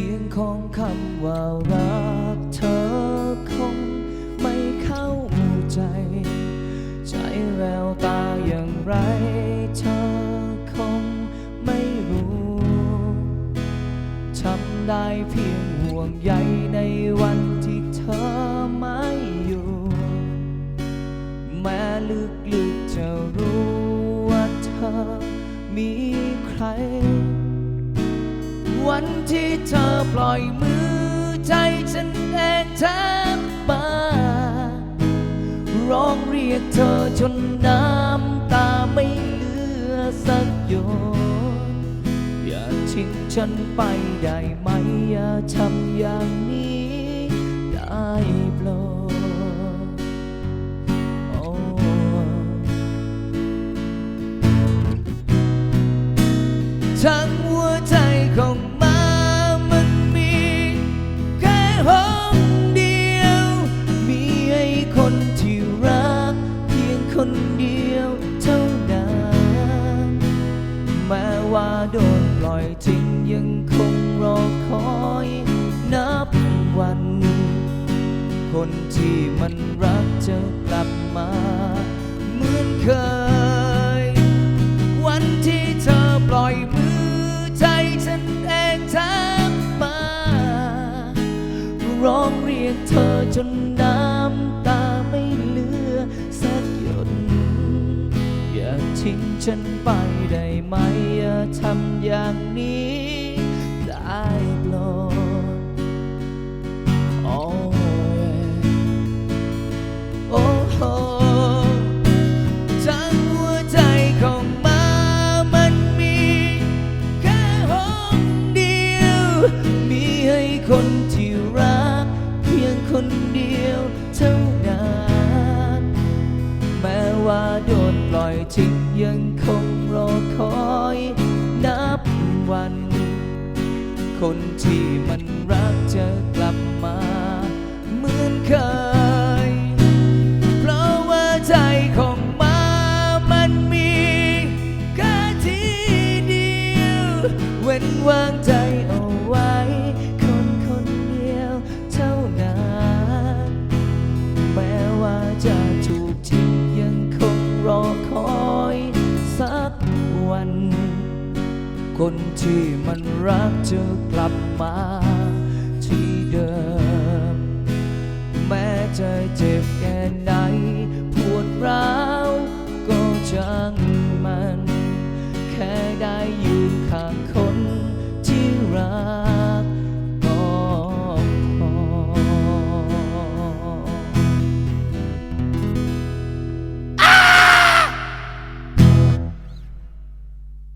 ียงของคำว่ารักเธอคงไม่เข้าใจ ใจแววตาอย่างไรเธอคงไม่รู้ทำได้เพียงห่วงใยในวันที่เธอไม่อยู่ แม้ลึกๆจะรู้ว่าเธอมีใคร วันที่เธอปล่อยมือใจฉันเองแทบบ้าร้องเรียกเธอจนน้ำตาไม่เหลือสักหยดอย่าทิ้งฉันไปได้ไหมอย่าทำอย่างนี้ได้โปรดโอ้ทั้ง อยทิ้งยังคงรอคอยนับวัน คนที่มันรักจะกลับมาเหมือนเคย วันที่เธอปล่อยมือใจฉันเองแทบมาร้องเรียกเธอจนน้ำตาไม่เหลือสักหยด อย่าทิ้งฉันไปได้ อย่างนี้ได้โปรดโอ้ยโอ้โหทั้งหัวใจของมามันมีแค่ห้องเดียว มีให้คนที่รัก เพียงคนเดียวเท่านั้นแม้ว่าโดนปล่อยทิ้งยังคงรอคอย นับวัน คนที่มันรักจะกลับมาเหมือนเคย เพราะว่าใจของมามันมีแค่ที่เดียว เว้นวางใจ คนที่มันรักจะกลับมา